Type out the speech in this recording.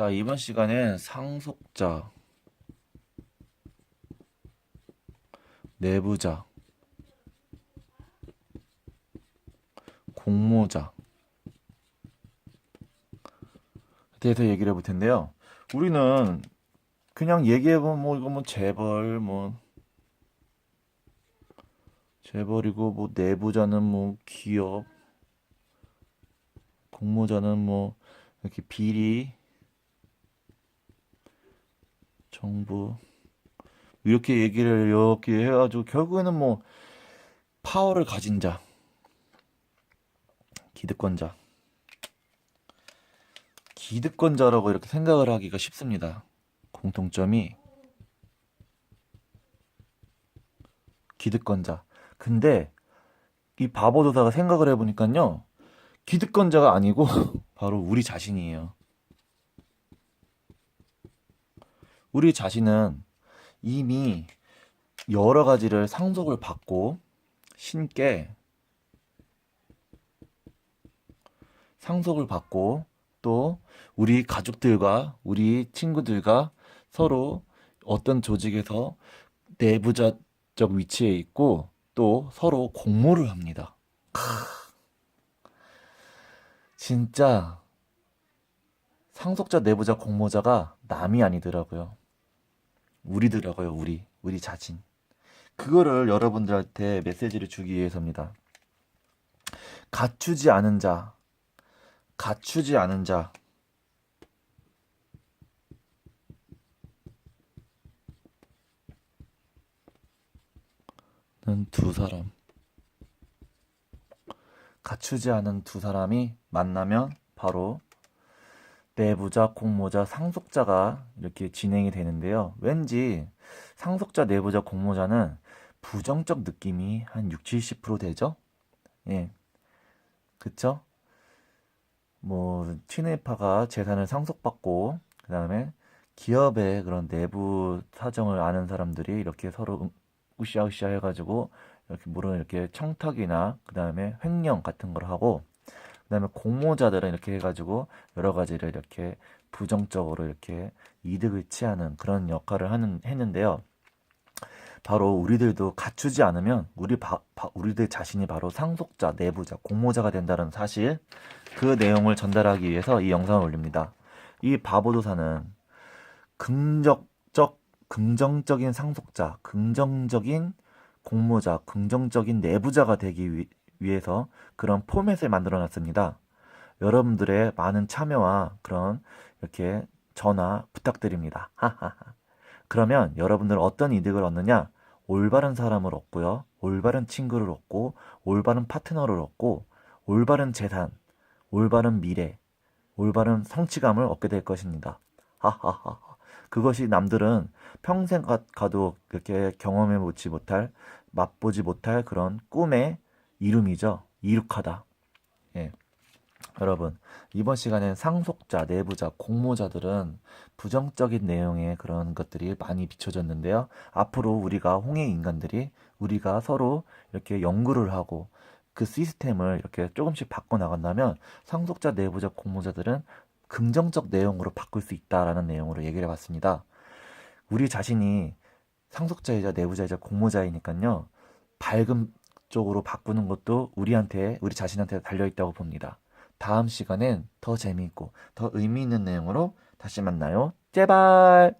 자, 이번 시간엔 상속자, 내부자, 공모자 대해서 얘기를 해볼 텐데요. 우리는 그냥 얘기해보면 뭐 이거 뭐 재벌 뭐 재벌이고 뭐 내부자는 뭐 기업 공모자는 뭐 이렇게 비리 정부 이렇게 얘기를 이렇게 해가지고 결국에는 뭐 파워를 가진 자 기득권자 기득권자라고 이렇게 생각을 하기가 쉽습니다. 공통점이 기득권자. 근데 이 바보도사가 생각을 해보니까요. 기득권자가 아니고 바로 우리 자신이에요. 우리 자신은 이미 여러 가지를 상속을 받고 신께 상속을 받고 또 우리 가족들과 우리 친구들과 서로 어떤 조직에서 내부자적 위치에 있고 또 서로 공모를 합니다. 크. 진짜 상속자, 내부자, 공모자가 남이 아니더라고요. 우리더라고요, 우리. 우리 자신. 그거를 여러분들한테 메시지를 주기 위해서입니다. 갖추지 않은 자, 갖추지 않은 자. 는두 사람. 갖추지 않은 두 사람이 만나면 바로 내부자, 공모자, 상속자가 이렇게 진행이 되는데요. 왠지 상속자, 내부자, 공모자는 부정적 느낌이 한 6, 70% 되죠? 예. 그쵸? 뭐, 친일파가 재산을 상속받고, 그 다음에 기업의 그런 내부 사정을 아는 사람들이 이렇게 서로 응- 으쌰으쌰 해가지고, 이렇게 물론 이렇게 청탁이나, 그 다음에 횡령 같은 걸 하고, 그 다음에 공모자들은 이렇게 해가지고, 여러 가지를 이렇게 부정적으로 이렇게 이득을 취하는 그런 역할을 하는, 했는데요. 바로 우리들도 갖추지 않으면 우리 바, 바- 우리들 자신이 바로 상속자, 내부자, 공모자가 된다는 사실 그 내용을 전달하기 위해서 이 영상을 올립니다. 이 바보도사는 긍정적 긍정적인 상속자, 긍정적인 공모자, 긍정적인 내부자가 되기 위, 위해서 그런 포맷을 만들어 놨습니다. 여러분들의 많은 참여와 그런 이렇게 전화 부탁드립니다. 그러면 여러분들은 어떤 이득을 얻느냐? 올바른 사람을 얻고요. 올바른 친구를 얻고, 올바른 파트너를 얻고, 올바른 재산, 올바른 미래, 올바른 성취감을 얻게 될 것입니다. 하하하. 그것이 남들은 평생 가, 가도 이렇게 경험해 보지 못할, 맛보지 못할 그런 꿈의 이름이죠. 이룩하다. 예. 여러분, 이번 시간엔 상속자, 내부자, 공모자들은 부정적인 내용의 그런 것들이 많이 비춰졌는데요. 앞으로 우리가 홍해 인간들이 우리가 서로 이렇게 연구를 하고 그 시스템을 이렇게 조금씩 바꿔 나간다면 상속자, 내부자, 공모자들은 긍정적 내용으로 바꿀 수 있다라는 내용으로 얘기를 해봤습니다. 우리 자신이 상속자이자 내부자이자 공모자이니까요. 밝은 쪽으로 바꾸는 것도 우리한테, 우리 자신한테 달려있다고 봅니다. 다음 시간엔 더 재미있고 더 의미 있는 내용으로 다시 만나요. 제발!